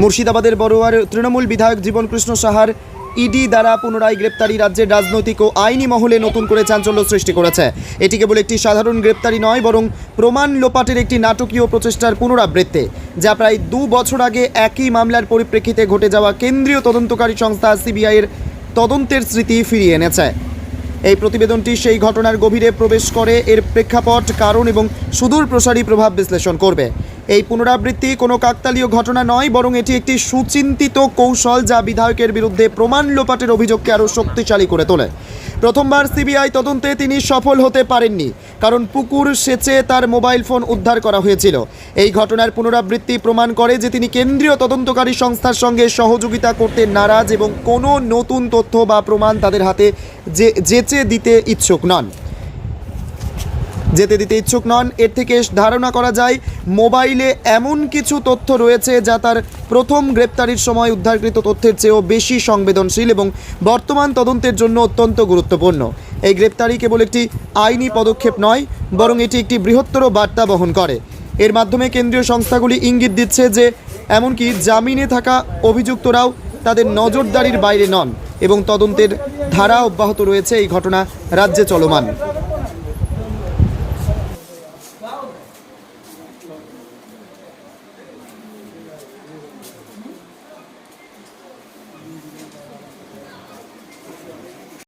মুর্শিদাবাদের বড়ুয়ার তৃণমূল বিধায়ক জীবনকৃষ্ণ সাহার ইডি দ্বারা পুনরায় গ্রেপ্তারি রাজ্যের রাজনৈতিক ও আইনি মহলে নতুন করে চাঞ্চল্য সৃষ্টি করেছে। এটি কেবল একটি সাধারণ গ্রেপ্তারি নয়, বরং প্রমাণ লোপাটের একটি নাটকীয় প্রচেষ্টার পুনরাবৃত্তি, যা প্রায় দু বছর আগে একই মামলার পরিপ্রেক্ষিতে ঘটে যাওয়া কেন্দ্রীয় তদন্তকারী সংস্থা সিবিআইয়ের তদন্তের স্মৃতি ফিরিয়ে এনেছে। এই প্রতিবেদনটি সেই ঘটনার গভীরে প্রবেশ করে, এর প্রেক্ষাপট, কারণ এবং সুদূর প্রসারী প্রভাব বিশ্লেষণ করবে। এই পুনরাবৃত্তি কোনো কাকতালীয় ঘটনা নয়, বরং এটি একটি সুচিন্তিত কৌশল যা বিধায়কের বিরুদ্ধে প্রমাণ লোপাটের অভিযোগকে আরও শক্তিশালী করে তোলে। প্রথমবার সিবিআই তদন্তে তিনি সফল হতে পারেননি, কারণ পুকুর সেচে তার মোবাইল ফোন উদ্ধার করা হয়েছিল। এই ঘটনার পুনরাবৃত্তি প্রমাণ করে যে তিনি কেন্দ্রীয় তদন্তকারী সংস্থার সঙ্গে সহযোগিতা করতে নারাজ এবং কোনো নতুন তথ্য বা প্রমাণ তাদের হাতে যে যেচে দিতে ইচ্ছুক নন। যেতে দিতে ইচ্ছুক নন। এর থেকে ধারণা করা যায়, মোবাইলে এমন কিছু তথ্য রয়েছে যা তার প্রথম গ্রেপ্তারির সময় উদ্ধারকৃত তথ্যের চেয়েও বেশি সংবেদনশীল এবং বর্তমান তদন্তের জন্য অত্যন্ত গুরুত্বপূর্ণ। এই গ্রেপ্তারি কেবল একটি আইনি পদক্ষেপ নয়, বরং এটি একটি বৃহত্তর বার্তা বহন করে। এর মাধ্যমে কেন্দ্রীয় সংস্থাগুলি ইঙ্গিত দিচ্ছে যে, এমনকি জামিনে থাকা অভিযুক্তরাও তাদের নজরদারির বাইরে নন এবং তদন্তের ধারা অব্যাহত রয়েছে। এই ঘটনা রাজ্যে চলমান।